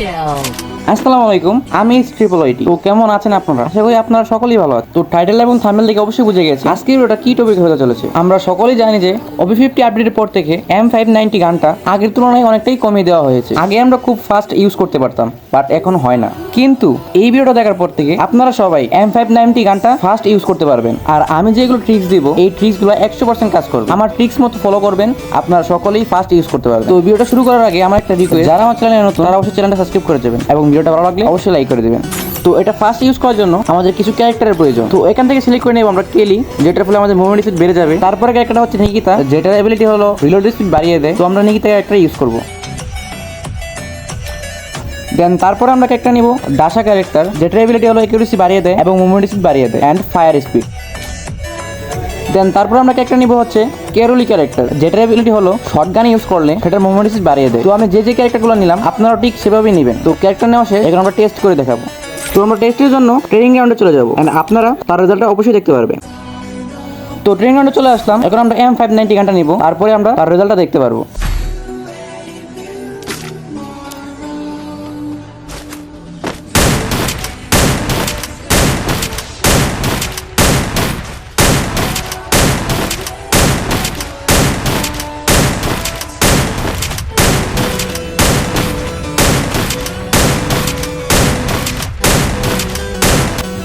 kill. আসসালামু আলাইকুম, আমি ট্রিপল আইটি তো কেমন আছেন আপনারা? আশা করি আপনারা সকলেই ভালো আছেন। তো টাইটেল এবং থাম্বনেল দেখে অবশ্যই বুঝে গেছে আজকের ভিডিওটা কি টপিক হতে চলেছে। আমরা সকলেই জানি যে ওবি ফিফটি আপডেটের পর থেকে এম ফাইভ নাইনটি গানটা আগের তুলনায় অনেকটাই কমিয়ে দেওয়া হয়েছে। আগে আমরা খুব ফাস্ট ইউজ করতে পারতাম বাট এখন হয় না। কিন্তু এই ভিডিওটা দেখার পর থেকে আপনারা সবাই এম ফাইভ নাইনটি গানটা ফাস্ট ইউজ করতে পারবেন। আর আমি যেগুলো ট্রিক্স দিব, এই ট্রিক্সগুলো একশো পার্সেন্ট কাজ করবে। আমার ট্রিক্স মতো ফলো করবেন, আপনারা সকলেই ফাস্ট ইউজ করতে পারবেন। তো ভিডিওটা শুরু করার আগে আমার একটা রিকোয়েস্ট যারা আমার চ্যানেলে নতুন, তারা অবশ্যই চ্যানেলটা সাবস্ক্রাইব করে দেবেন এবং ভিডিওটা ভালো লাগলে অবশ্যই লাইক করে দেবেন। তো এটা ফার্স্ট ইউজ করার জন্য আমাদের কিছু ক্যারেক্টারের প্রয়োজন। তো এখান থেকে সিলেক্ট করে নেব আমরা কেলি যেটার ফলে আমাদের মুভমেন্ট স্পিড বেড়ে যাবে। তারপরে ক্যারেক্টারটা হচ্ছে নিকিতা, যেটার এবিলিটি হলো রিলোড স্পিড বাড়িয়ে দেয়। তো আমরা নিকিতা ক্যারেক্টার ইউজ করব। দেন তারপরে আমরা ক্যারেক্টার নিব দাসা ক্যারেক্টার যেটার এবিলিটি হলো একিউরেসি বাড়িয়ে দেয় এবং মুভমেন্ট স্পিড বাড়িয়ে দেয় অ্যান্ড ফায়ার স্পিড দেন তারপর আমরা ক্যারেক্টার নিব হচ্ছে কেরুলি ক্যারেক্টার যেটার এবিলিটি হলো শর্ট গান ইউজ করলে সেটার মুভমেন্ট স্পিড বাড়িয়ে দেয়। তো আমি যে যে ক্যারেক্টারগুলো নিলাম, আপনারাও ঠিক সেভাবেই নেবেন। তো ক্যারেক্টার নেওয়া শেষ, এখন আমরা টেস্ট করে দেখাবো। তো আমরা টেস্টের জন্য ট্রেনিং গ্রাউন্ডে চলে যাব। অ্যান্ড আপনারা তার রেজাল্টটা অবশ্যই দেখতে পারবে তো ট্রেনিং গ্রাউন্ডে চলে আসলাম, এখন আমরা এম ফাইভ নাইনটি গানটা নিব। তারপরে আমরা তার রেজাল্টটা দেখতে পারব।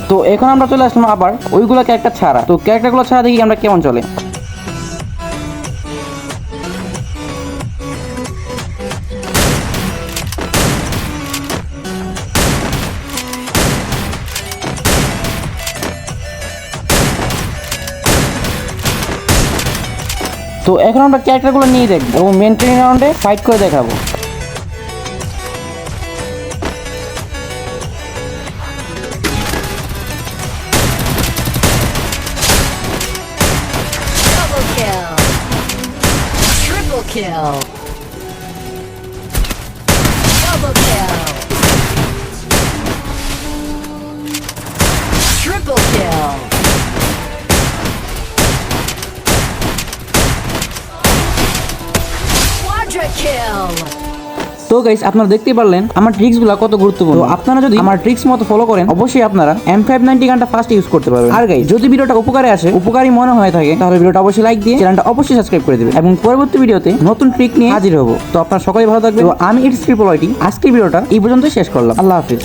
তো এখন আমরা চলে আসলাম আবার ওইগুলো ক্যারেক্টার ছাড়া। তো ক্যারেক্টারগুলো ছাড়া দেখি আমরা কেমন চলে। তো এখন আমরা ক্যারেক্টারগুলো নিয়ে দেখব এবং মেন রাউন্ডে ফাইট করে দেখাবো। Kill. Double kill. Triple kill. Quadra kill. তো গাইস আপনারা দেখতে পারলেন, আমার ট্রিক্সগুলো কত গুরুত্বপূর্ণ। আপনারা যদি আমার ট্রিক্স মতো ফলো করেন, অবশ্যই আপনারা এম ফাইভ নাইনটি গানটা ফার্স্ট ইউজ করতে পারবেন। আর গাইস যদি ভিডিওটা উপকারে আসে, উপকারী মনে হয়ে থাকে, তাহলে ভিডিওটা অবশ্যই লাইক দিয়ে চ্যানেলটা অবশ্যই সাবস্ক্রাইব করে দেবেন। এবং পরবর্তী ভিডিওতে নতুন ট্রিক নিয়ে হাজির হব। তো আপনারা সকলেই ভালো থাকবেন। তো আমি ইটস ট্রিপল আইটি আজকের ভিডিওটা এই পর্যন্ত শেষ করলাম। আল্লাহ হাফিজ।